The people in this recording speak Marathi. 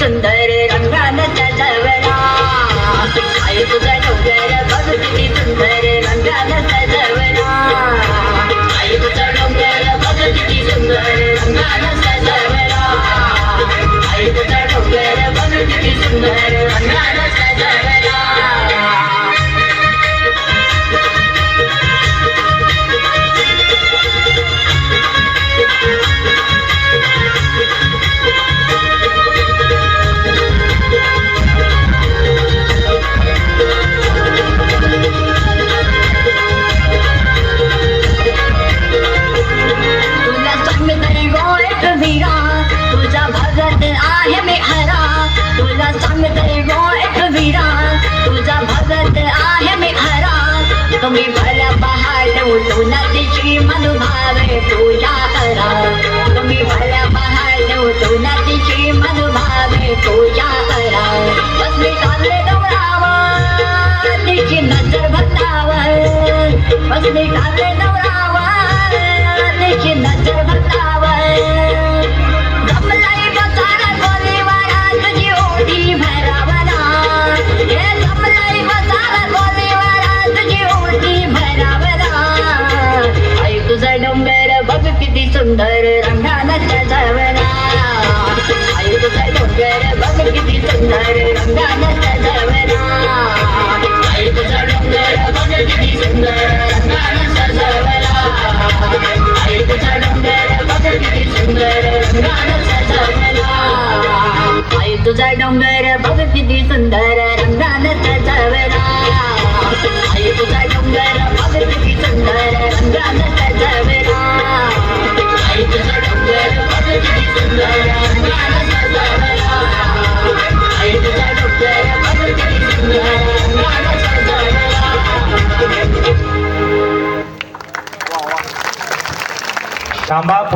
सुंदर रंगान सजवला काय तुझा डोंगर बघ किती सुंदर रंगान सजवला आहे मी हरा तुला सांगतय एक वीरा तुझा भगत आहे मी हरा तुम्ही भल्या पहाडू उठून तिची मनुभावे पूजा करा. तुम्ही भल्या पहाडू उठून तिची मनुभावे पूजा करा. बस मी चालले डोळावर तिची नजर भक्तावर बस मी चालले बघ किती सुंदर रंगानं सजवला. तुझा डोंगर बघ किती सुंदर रंगानं सजवला. तुझा डोंगर बघ किती सुंदर रंगानं सजवला. तुझा डोंगर बघ किती सुंदर रंगानं सजवला. तुझा डोंगर बघ किती सुंदर रंगानं सजवला. ambapo